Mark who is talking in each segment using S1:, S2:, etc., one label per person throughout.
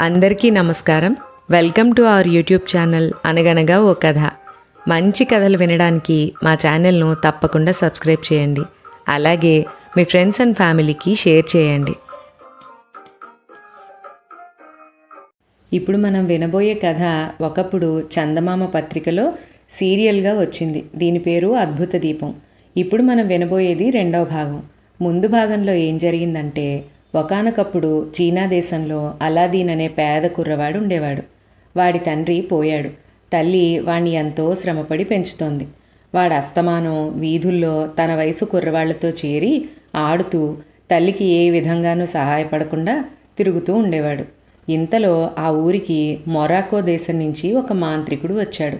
S1: అందరికీ నమస్కారం. Welcome to our YouTube channel అనగనగా ఓ కథ. మంచి కథలు వినడానికి మా ఛానల్ను తప్పకుండా సబ్స్క్రైబ్ చేయండి. అలాగే మీ ఫ్రెండ్స్ అండ్ ఫ్యామిలీకి షేర్ చేయండి. ఇప్పుడు మనం వినబోయే కథ ఒకప్పుడు చందమామ పత్రికలో సీరియల్గా వచ్చింది. దీని పేరు అద్భుత దీపం. ఇప్పుడు మనం వినబోయేది రెండవ భాగం. ముందు భాగంలో ఏం జరిగిందంటే ఒకనకప్పుడు చీనా దేశంలో అలాదీన్ అనే పేద కుర్రవాడు ఉండేవాడు. వాడి తండ్రి పోయాడు. తల్లి వాణ్ణి ఎంతో శ్రమపడి పెంచుతోంది. వాడు అస్తమానం వీధుల్లో తన వయసు కుర్రవాళ్ళతో చేరి ఆడుతూ తల్లికి ఏ విధంగానూ సహాయపడకుండా తిరుగుతూ ఉండేవాడు. ఇంతలో ఆ ఊరికి మొరాకో దేశం నుంచి ఒక మాంత్రికుడు వచ్చాడు.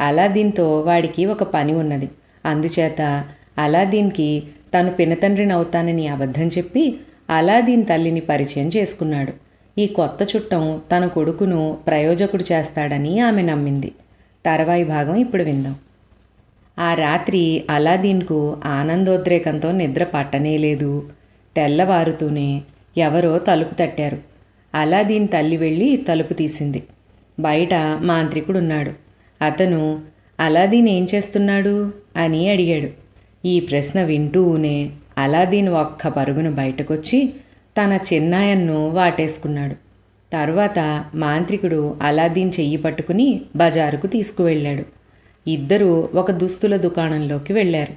S1: అలాదీన్తో వాడికి ఒక పని ఉన్నది. అందుచేత అలాదీన్కి తను పినతండ్రిని అవుతానని అబద్ధం చెప్పి అలాదీన్ తల్లిని పరిచయం చేసుకున్నాడు. ఈ కొత్త చుట్టం తన కొడుకును ప్రయోజకుడు చేస్తాడని ఆమె నమ్మింది. తర్వాయి భాగం ఇప్పుడు విందాం. ఆ రాత్రి అలాదీన్కు ఆనందోద్రేకంతో నిద్ర పట్టనే లేదు. తెల్లవారుతూనే ఎవరో తలుపు తట్టారు. అలాదీన్ తల్లి వెళ్ళి తలుపు తీసింది. బయట మాంత్రికుడున్నాడు. అతను అలాదీన్ ఏం చేస్తున్నాడు? అని అడిగాడు. ఈ ప్రశ్న వింటూనే అలాదీన్ ఒక్క పరుగున బయటకొచ్చి తన చిన్నాయన్ను వాటేసుకున్నాడు తర్వాత మాంత్రికుడు అలాదీన్ చెయ్యి పట్టుకుని బజారుకు తీసుకువెళ్ళాడు. ఇద్దరూ ఒక దుస్తుల దుకాణంలోకి వెళ్ళారు.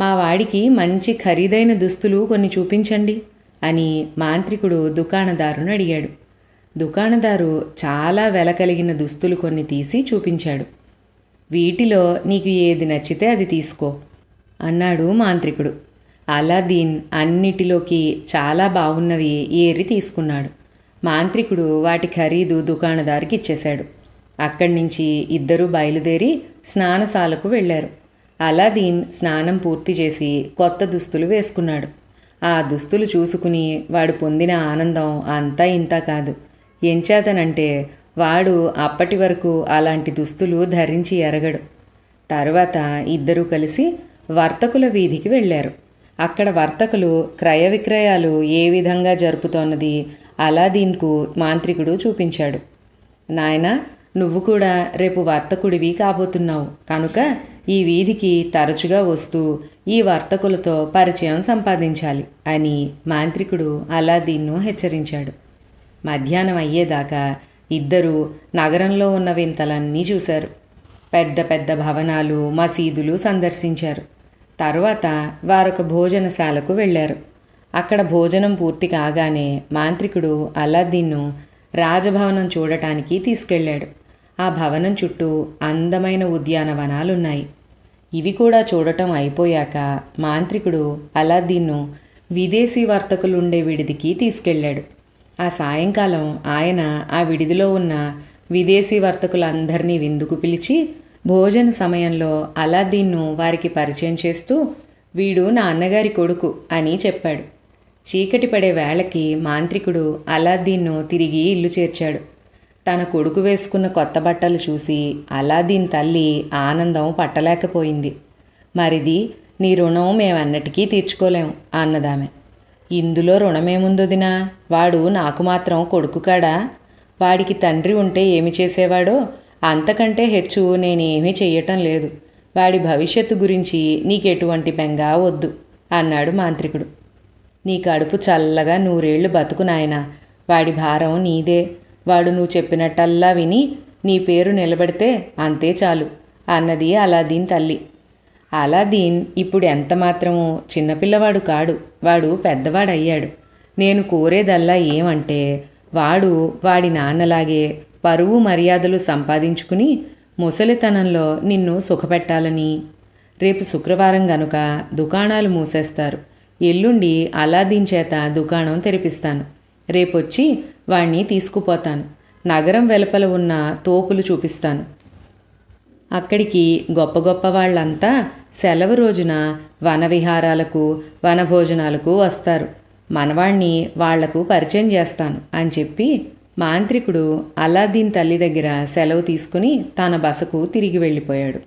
S1: మా వాడికి మంచి ఖరీదైన దుస్తులు కొన్ని చూపించండి అని మాంత్రికుడు దుకాణదారును అడిగాడు. దుకాణదారు చాలా వెల కలిగిన దుస్తులు కొన్ని తీసి చూపించాడు. వీటిలో నీకు ఏది నచ్చితే అది తీసుకో అన్నాడు మాంత్రికుడు. అలాదీన్ అన్నిటిలోకి చాలా బాగున్నవి ఏరి తీసుకున్నాడు. మాంత్రికుడు వాటి ఖరీదు దుకాణదారికి ఇచ్చేశాడు. అక్కడి నుంచి ఇద్దరూ బయలుదేరి స్నానశాలకు వెళ్ళారు. అలాదీన్ స్నానం పూర్తి చేసి కొత్త దుస్తులు వేసుకున్నాడు. ఆ దుస్తులు చూసుకుని వాడు పొందిన ఆనందం అంతా ఇంత కాదు. ఎంచేతనంటే వాడు అప్పటి వరకు అలాంటి దుస్తులు ధరించి ఎరగడు. తర్వాత ఇద్దరూ కలిసి వర్తకుల వీధికి వెళ్ళారు. అక్కడ వర్తకులు క్రయ విక్రయాలు ఏ విధంగా జరుపుతోన్నది అలాదీన్కు మాంత్రికుడు చూపించాడు. నాయనా నువ్వు కూడా రేపు వర్తకుడివి కాబోతున్నావు. కనుక ఈ వీధికి తరచుగా వస్తూ ఈ వర్తకులతో పరిచయం సంపాదించాలి అని మాంత్రికుడు అలాదీన్ను హెచ్చరించాడు. మధ్యాహ్నం అయ్యేదాకా ఇద్దరూ నగరంలో ఉన్న వింతలన్నీ చూశారు. పెద్ద పెద్ద భవనాలు మసీదులు సందర్శించారు. తర్వాత వారొక భోజనశాలకు వెళ్ళారు. అక్కడ భోజనం పూర్తి కాగానే మాంత్రికుడు అలాద్దీన్ను రాజభవనం చూడటానికి తీసుకెళ్ళాడు. ఆ భవనం చుట్టూ అందమైన ఉద్యానవనాలున్నాయి. ఇవి కూడా చూడటం అయిపోయాక మాంత్రికుడు అలాద్దీన్ను విదేశీ వర్తకులుండే విడిదికి తీసుకెళ్ళాడు. ఆ సాయంకాలం ఆయన ఆ విడిదిలో ఉన్న విదేశీ వర్తకులందరినీ విందుకు పిలిచి భోజన సమయంలో అలాద్దీన్ను వారికి పరిచయం చేస్తూ వీడు నా అన్నగారి కొడుకు అని చెప్పాడు. చీకటి పడే వేళకి మాంత్రికుడు అలాద్దీన్ను తిరిగి ఇల్లు చేర్చాడు. తన కొడుకు వేసుకున్న కొత్త బట్టలు చూసి అలాద్దీన్ తల్లి ఆనందం పట్టలేకపోయింది. మరిది నీ రుణం మేమన్నటికీ తీర్చుకోలేం అన్నదామె. ఇందులో రుణమేముందొదినా వాడు నాకు మాత్రం కొడుకు కాడా? వాడికి తండ్రి ఉంటే ఏమి చేసేవాడో అంతకంటే హెచ్చు నేనేమీ చెయ్యటం లేదు. వాడి భవిష్యత్తు గురించి నీకెటువంటి బెంగా వద్దు అన్నాడు మాంత్రికుడు. నీ కడుపు చల్లగా నూరేళ్ళు బతుకు నాయన వాడి భారం నీదే. వాడు నువ్వు చెప్పినట్టల్లా విని నీ పేరు నిలబెడితే అంతే చాలు అన్నది అలాదీన్ తల్లి. అలాదీన్ ఇప్పుడు ఎంతమాత్రమో చిన్నపిల్లవాడు కాడు వాడు పెద్దవాడయ్యాడు. నేను కోరేదల్లా ఏమంటే వాడు వాడి నాన్నలాగే పరువు మర్యాదలు సంపాదించుకుని ముసలితనంలో నిన్ను సుఖపెట్టాలని. రేపు శుక్రవారం గనుక దుకాణాలు మూసేస్తారు. ఎల్లుండి అలాదీన్ చేత దుకాణం తెరిపిస్తాను. రేపొచ్చి వాణ్ణి తీసుకుపోతాను. నగరం వెలుపల ఉన్న తోపులు చూపిస్తాను. అక్కడికి గొప్ప గొప్ప వాళ్ళంతా సెలవు రోజున వనవిహారాలకు వనభోజనాలకు వస్తారు. మనవాణ్ణి వాళ్ళకు పరిచయం చేస్తాను అని చెప్పి మాంత్రికుడు అలాద్దీన్ తల్లి దగ్గర సెలవు తీసుకుని తన బసకు తిరిగి వెళ్ళిపోయాడు.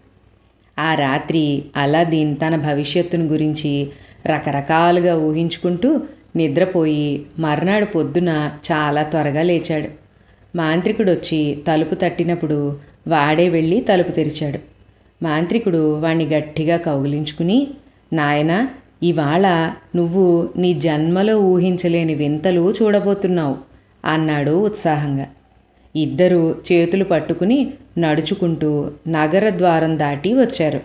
S1: ఆ రాత్రి అలాద్దీన్ తన భవిష్యత్తును గురించి రకరకాలుగా ఊహించుకుంటూ నిద్రపోయి మర్నాడు పొద్దున చాలా త్వరగా లేచాడు. మాంత్రికుడు వచ్చి తలుపు తట్టినప్పుడు వాడే వెళ్ళి తలుపు తెరిచాడు. మాంత్రికుడు వాణ్ణి గట్టిగా కౌగిలించుకుని నాయనా ఇవాళ నువ్వు నీ జన్మలో ఊహించలేని వింతలు చూడబోతున్నావు. అన్నాడు ఉత్సాహంగా. ఇద్దరు చేతులు పట్టుకుని నడుచుకుంటూ నగర ద్వారం దాటి వచ్చారు.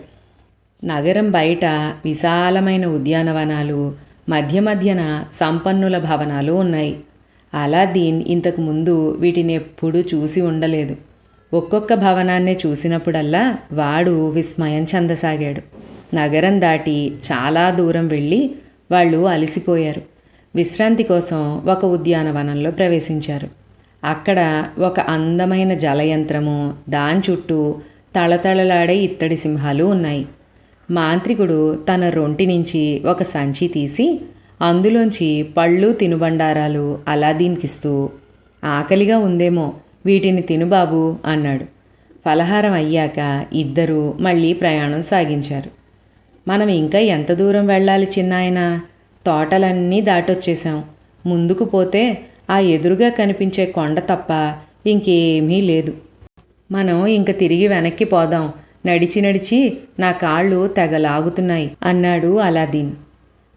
S1: నగరం బయట విశాలమైన ఉద్యానవనాలు మధ్య మధ్యన సంపన్నుల భవనాలు ఉన్నాయి. అలాదీన్ ఇంతకు ముందు వీటిని ఎప్పుడూ చూసి ఉండలేదు. ఒక్కొక్క భవనాన్నే చూసినప్పుడల్లా వాడు విస్మయం చెందసాగాడు. నగరం దాటి చాలా దూరం వెళ్ళి వాళ్ళు అలసిపోయారు. విశ్రాంతి కోసం ఒక ఉద్యానవనంలో ప్రవేశించారు. అక్కడ ఒక అందమైన జలయంత్రము దాని చుట్టూ తళతళలాడే ఇత్తడి సింహాలు ఉన్నాయి. మాంత్రికుడు తన రొంటి నుంచి ఒక సంచి తీసి అందులోంచి పళ్ళు తినుబండారాలు అలాదీన్కిస్తూ ఆకలిగా ఉందేమో వీటిని తినుబాబు అన్నాడు. ఫలహారం అయ్యాక ఇద్దరూ మళ్ళీ ప్రయాణం సాగించారు. మనం ఇంకా ఎంత దూరం వెళ్ళాలి చిన్నాయన? తోటలన్నీ దాటొచ్చేశాం. ముందుకు పోతే ఆ ఎదురుగా కనిపించే కొండ తప్ప ఇంకేమీ లేదు. మనం ఇంక తిరిగి వెనక్కి పోదాం. నడిచి నడిచి నా కాళ్ళు తెగలాగుతున్నాయి అన్నాడు అలాదీన్.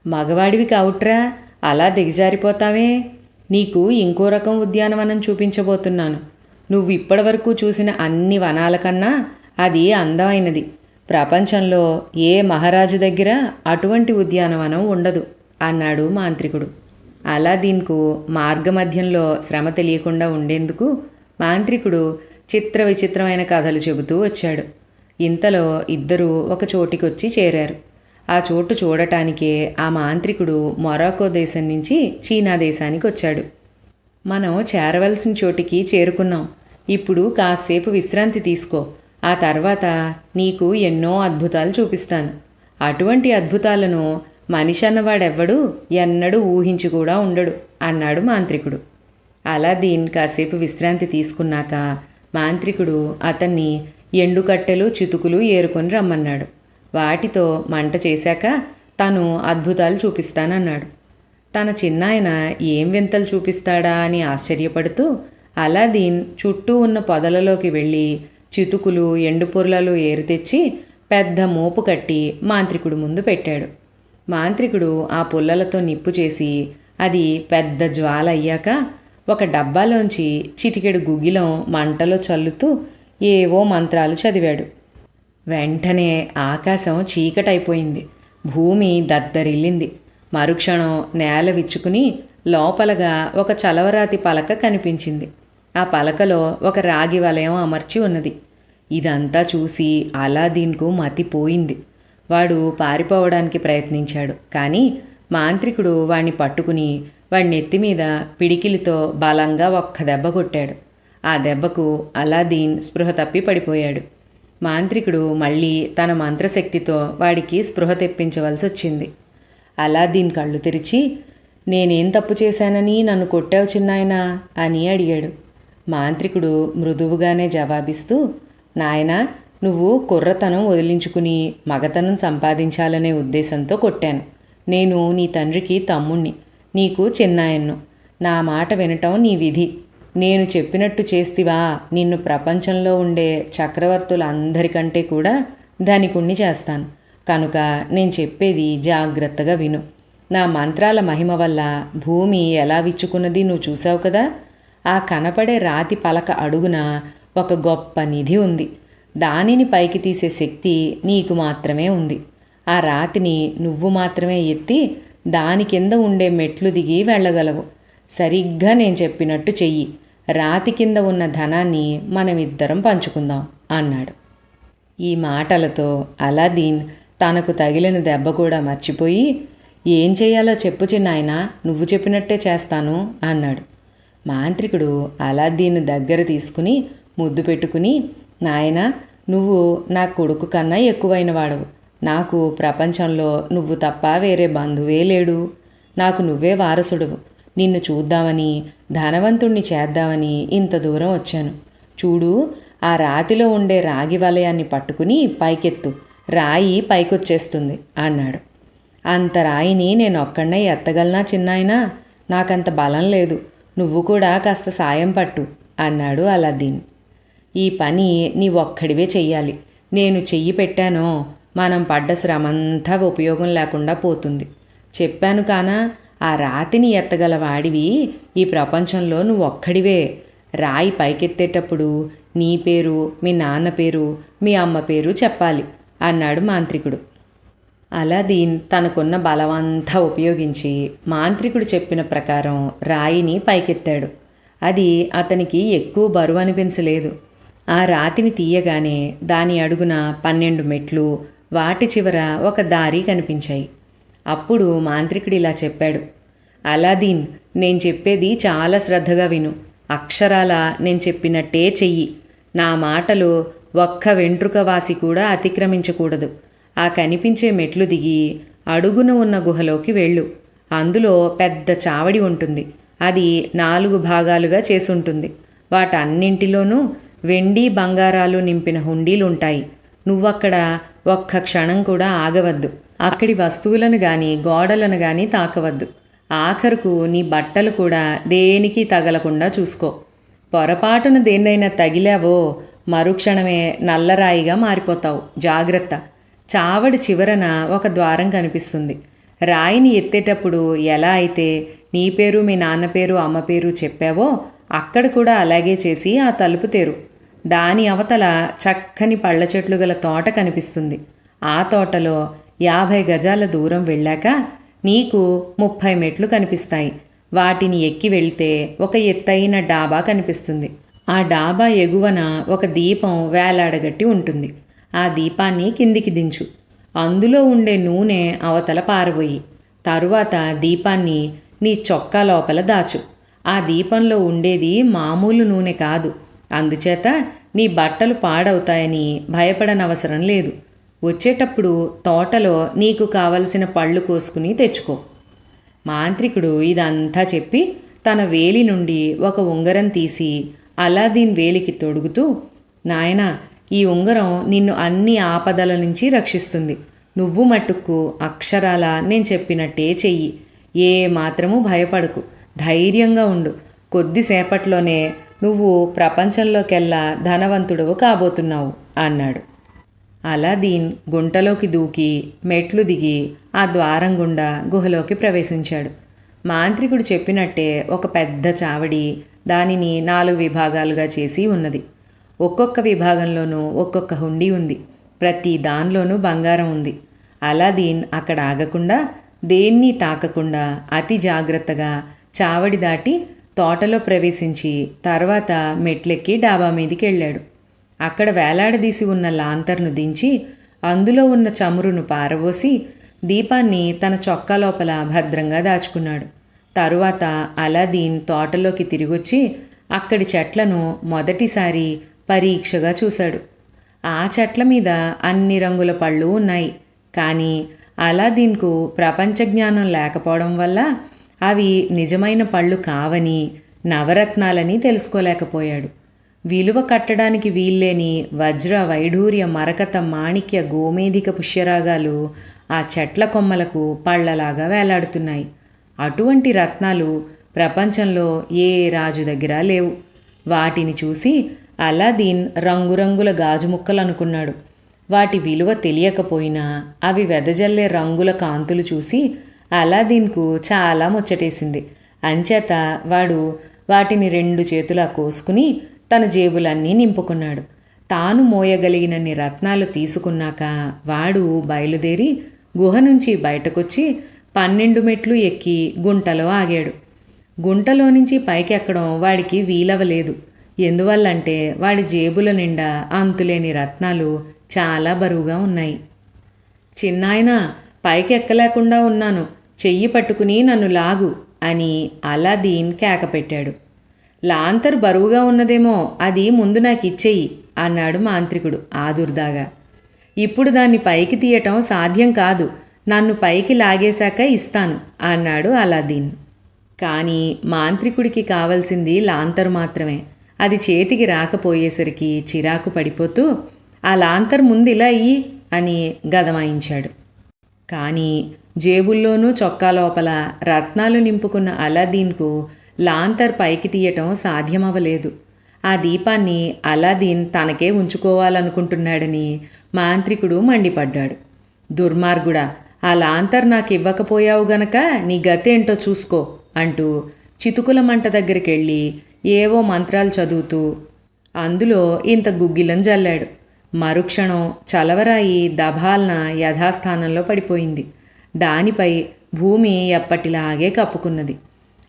S1: మగవాడివి కావుట్రా అలా దిగజారిపోతావే? నీకు ఇంకో రకం ఉద్యానవనం చూపించబోతున్నాను. నువ్వు ఇప్పటివరకు చూసిన అన్ని వనాల కన్నా అది అందమైనది. ప్రపంచంలో ఏ మహారాజు దగ్గర అటువంటి ఉద్యానవనం ఉండదు. అన్నాడు మాంత్రికుడు. అలాదీన్కు మార్గమధ్యంలో శ్రమ తెలియకుండా ఉండేందుకు మాంత్రికుడు చిత్ర విచిత్రమైన కథలు చెబుతూ వచ్చాడు. ఇంతలో ఇద్దరూ ఒక చోటికొచ్చి చేరారు. ఆ చోటు చూడటానికే ఆ మాంత్రికుడు మొరాకో దేశం నుంచి చీనా దేశానికి వచ్చాడు మనం చేరవలసిన చోటికి చేరుకున్నాం. ఇప్పుడు కాసేపు విశ్రాంతి తీసుకో. ఆ తర్వాత నీకు ఎన్నో అద్భుతాలు చూపిస్తాను. అటువంటి అద్భుతాలను మనిషి అన్నవాడెవ్వడు ఎన్నడూ ఊహించి కూడా ఉండడు అన్నాడు మాంత్రికుడు. అలా దీన్ కాసేపు విశ్రాంతి తీసుకున్నాక మాంత్రికుడు అతన్ని ఎండుకట్టెలు చితుకులు ఏరుకొని రమ్మన్నాడు. వాటితో మంట చేశాక తను అద్భుతాలు చూపిస్తానన్నాడు. తన చిన్నాయన ఏం వింతలు చూపిస్తాడా అని ఆశ్చర్యపడుతూ అలాదీన్ చుట్టూ ఉన్న పొదలలోకి వెళ్ళి చితుకులు ఎండుపొర్లలో ఏరు తెచ్చి పెద్ద మోపు కట్టి మాంత్రికుడు ముందు పెట్టాడు. మాంత్రికుడు ఆ పుల్లలతో నిప్పు చేసి అది పెద్ద జ్వాల అయ్యాక ఒక డబ్బాలోంచి చిటికెడు గుగ్గిలం మంటలో చల్లుతూ ఏవో మంత్రాలు చదివాడు. వెంటనే ఆకాశం చీకటైపోయింది. భూమి దద్దరిల్లింది. మరుక్షణం నేల విచ్చుకుని లోపలగా ఒక చలవరాతి పలక కనిపించింది. ఆ పలకలో ఒక రాగి వలయం అమర్చి ఉన్నది. ఇదంతా చూసి అలాదీన్కు మతిపోయింది. వాడు పారిపోవడానికి ప్రయత్నించాడు. కానీ మాంత్రికుడు వాణ్ణి పట్టుకుని వాడి నెత్తి మీద పిడికిలితో బలంగా ఒక్క దెబ్బ కొట్టాడు. ఆ దెబ్బకు అలాదీన్ స్పృహ తప్పి పడిపోయాడు. మాంత్రికుడు మళ్ళీ తన మంత్రశక్తితో వాడికి స్పృహ తెప్పించవలసి వచ్చింది. అలాదీన్ కళ్ళు తెరిచి నేనేం తప్పు చేశానని నన్ను కొట్టావు చిన్నాయనా? అని అడిగాడు. మాంత్రికుడు మృదువుగానే జవాబిస్తూ నాయనా నువ్వు కుర్రతనం వదిలించుకుని మగతనం సంపాదించాలనే ఉద్దేశంతో కొట్టాను. నేను నీ తండ్రికి తమ్ముణ్ణి నీకు చిన్నాయన్ను. నా మాట వినటం నీ విధి. నేను చెప్పినట్టు చేస్తివా? నిన్ను ప్రపంచంలో ఉండే చక్రవర్తులందరికంటే కూడా ధనికుణ్ణి చేస్తాను. కనుక నేను చెప్పేది జాగ్రత్తగా విను. నా మంత్రాల మహిమ వల్ల భూమి ఎలా విచ్చుకున్నది నువ్వు చూసావు కదా? ఆ కనపడే రాతి పలక అడుగున ఒక గొప్ప నిధి ఉంది. దానిని పైకి తీసే శక్తి నీకు మాత్రమే ఉంది. ఆ రాతిని నువ్వు మాత్రమే ఎత్తి దాని కింద ఉండే మెట్లు దిగి వెళ్ళగలవు. సరిగ్గా నేను చెప్పినట్టు చెయ్యి. రాతి కింద ఉన్న ధనాన్ని మనమిద్దరం పంచుకుందాం అన్నాడు. ఈ మాటలతో అలాదీన్ తనకు తగిలిన దెబ్బ కూడా మర్చిపోయి ఏం చేయాలో చెప్పు చిన్నాయన నువ్వు చెప్పినట్టే చేస్తాను అన్నాడు. మాంత్రికుడు అలాదీన్ దగ్గర తీసుకుని ముద్దు పెట్టుకుని నాయనా నువ్వు నా కొడుకు కన్నా ఎక్కువైన వాడవు నాకు ప్రపంచంలో నువ్వు తప్ప వేరే బంధువే లేడు. నాకు నువ్వే వారసుడువు. నిన్ను చూద్దామని ధనవంతుణ్ణి చేద్దామని ఇంత దూరం వచ్చాను. చూడు ఆ రాతిలో ఉండే రాగి వలయాన్ని పట్టుకుని పైకెత్తు. రాయి పైకొచ్చేస్తుంది అన్నాడు. అంత రాయిని నేను ఒక్కడనే ఎత్తగలనా చిన్నాయనా? నాకంత బలం లేదు. నువ్వు కూడా కాస్త సాయం పట్టు అన్నాడు అలాదీన్. ఈ పని నీ ఒక్కడివే చెయ్యాలి. నేను చెయ్యి పెట్టానో మనం పడ్డ శ్రమంతా ఉపయోగం లేకుండా పోతుంది. చెప్పాను కానా ఆ రాతిని ఎత్తగల వాడివి ఈ ప్రపంచంలో నువ్వు ఒక్కడివే రాయి పైకెత్తేటప్పుడు నీ పేరు మీ నాన్న పేరు మీ అమ్మ పేరు చెప్పాలి అన్నాడు మాంత్రికుడు. అలాదీన్ తనకున్న బలమంతా ఉపయోగించి మాంత్రికుడు చెప్పిన ప్రకారం రాయిని పైకెత్తాడు. అది అతనికి ఎక్కువ బరువు అనిపించలేదు. ఆ రాతిని తీయగానే దాని అడుగున పన్నెండు మెట్లు వాటి చివర ఒక దారి కనిపించాయి. అప్పుడు మాంత్రికుడు ఇలా చెప్పాడు అలాదీన్ నేను చెప్పేది చాలా శ్రద్ధగా విను. అక్షరాల నేను చెప్పినట్టే చెయ్యి. నా మాటలు ఒక్క వెంట్రుక వాసి కూడా అతిక్రమించకూడదు. ఆ కనిపించే మెట్లు దిగి అడుగున ఉన్న గుహలోకి వెళ్ళు. అందులో పెద్ద చావడి ఉంటుంది. అది నాలుగు భాగాలుగా చేసుంటుంది. వాటన్నింటిలోనూ వెండి బంగారాలు నింపిన హుండీలుంటాయి. నువ్వక్కడ ఒక్క క్షణం కూడా ఆగవద్దు. అక్కడి వస్తువులను గాని గోడలను గాని తాకవద్దు. ఆఖరుకు నీ బట్టలు కూడా దేనికి తగలకుండా చూసుకో. పొరపాటున దేన్నైనా తగిలావో మరుక్షణమే నల్లరాయిగా మారిపోతావు. జాగ్రత్త. చావడి చివరన ఒక ద్వారం కనిపిస్తుంది. రాయిని ఎత్తేటప్పుడు ఎలా అయితే నీ పేరు మీ నాన్న పేరు అమ్మ పేరు చెప్పావో అక్కడ కూడా అలాగే చేసి ఆ తలుపు తెరు. దాని అవతల చక్కని పళ్ళ చెట్లు గల తోట కనిపిస్తుంది. ఆ తోటలో యాభై గజాల దూరం వెళ్ళాక నీకు ముప్పై మెట్లు కనిపిస్తాయి. వాటిని ఎక్కి వెళ్తే ఒక ఎత్తైన డాబా కనిపిస్తుంది. ఆ డాబా ఎగువన ఒక దీపం వేలాడగట్టి ఉంటుంది. ఆ దీపాన్ని కిందికి దించు. అందులో ఉండే నూనె అవతల పారబోయి. తరువాత దీపాన్ని నీ చొక్కా లోపల దాచు. ఆ దీపంలో ఉండేది మామూలు నూనె కాదు. అందుచేత నీ బట్టలు పాడవుతాయని భయపడనవసరం లేదు. వచ్చేటప్పుడు తోటలో నీకు కావలసిన పళ్ళు కోసుకుని తెచ్చుకో. మాంత్రికుడు ఇదంతా చెప్పి తన వేలి నుండి ఒక ఉంగరం తీసి అలాదీన్ వేలికి తొడుగుతూ నాయనా ఈ ఉంగరం నిన్ను అన్ని ఆపదల నుంచి రక్షిస్తుంది. నువ్వు మట్టుకు అక్షరాల నేను చెప్పినట్టే చెయ్యి. ఏ మాత్రము భయపడకు. ధైర్యంగా ఉండు. కొద్దిసేపట్లోనే నువ్వు ప్రపంచంలోకెల్లా ధనవంతుడవు కాబోతున్నావు అన్నాడు. అలాదీన్ గుంటలోకి దూకి మెట్లు దిగి ఆ ద్వారం గుండా గుహలోకి ప్రవేశించాడు. మాంత్రికుడు చెప్పినట్టే ఒక పెద్ద చావడి దానిని నాలుగు విభాగాలుగా చేసి ఉన్నది. ఒక్కొక్క విభాగంలోనూ ఒక్కొక్క హుండీ ఉంది. ప్రతి దానిలోనూ బంగారం ఉంది. అలాదీన్ అక్కడ ఆగకుండా దేన్ని తాకకుండా అతి జాగ్రత్తగా చావడి దాటి తోటలో ప్రవేశించి తర్వాత మెట్లెక్కి డాబా మీదికి వెళ్ళాడు అక్కడ వేలాడదీసి ఉన్న లాంతర్ను దించి అందులో ఉన్న చమురును పారబోసి దీపాన్ని తన చొక్కా లోపల భద్రంగా దాచుకున్నాడు. తరువాత అలాదీన్ తోటలోకి తిరిగొచ్చి అక్కడి చెట్లను మొదటిసారి పరీక్షగా చూశాడు. ఆ చెట్ల మీద అన్ని రంగుల పళ్ళు ఉన్నాయి. కానీ అలాదీన్కు ప్రపంచ జ్ఞానం లేకపోవడం వల్ల అవి నిజమైన పళ్ళు కావని నవరత్నాలని తెలుసుకోలేకపోయాడు. విలువ కట్టడానికి వీల్లేని వజ్ర వైఢూర్య మరకత మాణిక్య గోమేధిక పుష్యరాగాలు ఆ చెట్ల కొమ్మలకు పళ్ళలాగా వేలాడుతున్నాయి. అటువంటి రత్నాలు ప్రపంచంలో ఏ రాజు దగ్గర లేవు. వాటిని చూసి అలాదీన్ రంగురంగుల గాజు ముక్కలు అనుకున్నాడు వాటి విలువ తెలియకపోయినా అవి వెదజల్లే రంగుల కాంతులు చూసి అలాదీన్కు చాలా ముచ్చటేసింది. అంచేత వాడు వాటిని రెండు చేతులా కోసుకుని తన జేబులన్నీ నింపుకున్నాడు. తాను మోయగలిగినన్ని రత్నాలు తీసుకున్నాక వాడు బయలుదేరి గుహ నుంచి బయటకొచ్చి పన్నెండు మెట్లు ఎక్కి గుంటలో ఆగాడు. గుంటలో నుంచి పైకి ఎక్కడం వాడికి వీలవలేదు ఎందువల్లంటే వాడి జేబుల నిండా అంతులేని రత్నాలు చాలా బరువుగా ఉన్నాయి. చిన్నాయన పైకి ఎక్కలేకుండా ఉన్నాను. చెయ్యి పట్టుకుని నన్ను లాగు అని అలాదీన్ కేక పెట్టాడు బరువుగా ఉన్నదేమో అది ముందు నాకు ఇచ్చేయి అన్నాడు మాంత్రికుడు ఆదుర్దాగా. ఇప్పుడు దాన్ని పైకి తీయటం సాధ్యం కాదు నన్ను పైకి లాగేశాక ఇస్తాను అన్నాడు అలాదీన్. కానీ మాంత్రికుడికి కావలసింది లాంతర్ మాత్రమే. అది చేతికి రాకపోయేసరికి చిరాకు పడిపోతూ ఆ లాంతర్ ముందు ఇలా అయ్యి అని గదమాయించాడు. కానీ జేబుల్లోనూ చొక్కా లోపల రత్నాలు నింపుకున్న అలాదీన్కు లాంతర్ పైకి తీయటం సాధ్యమవలేదు ఆ దీపాన్ని అలాదీన్ తనకే ఉంచుకోవాలనుకుంటున్నాడని మాంత్రికుడు మండిపడ్డాడు. దుర్మార్గుడా ఆ లాంతర్ నాకు ఇవ్వకపోయావు గనక నీ గతేంటో చూసుకో అంటూ చితుకుల మంట దగ్గరికెళ్ళి ఏవో మంత్రాలు చదువుతూ అందులో ఇంత గుగ్గిలం జల్లాడు. మరుక్షణం చలవరాయి దభాల్న యథాస్థానంలో పడిపోయింది. దానిపై భూమి ఎప్పటిలాగే కప్పుకున్నది.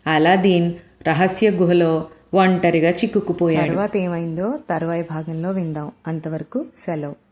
S1: అలాదీన్ రహస్య గుహలో ఒంటరిగా చిక్కుకుపోయాడు.
S2: తర్వాత ఏమైందో తర్వాయి భాగంలో విందాం. అంతవరకు సెలవు.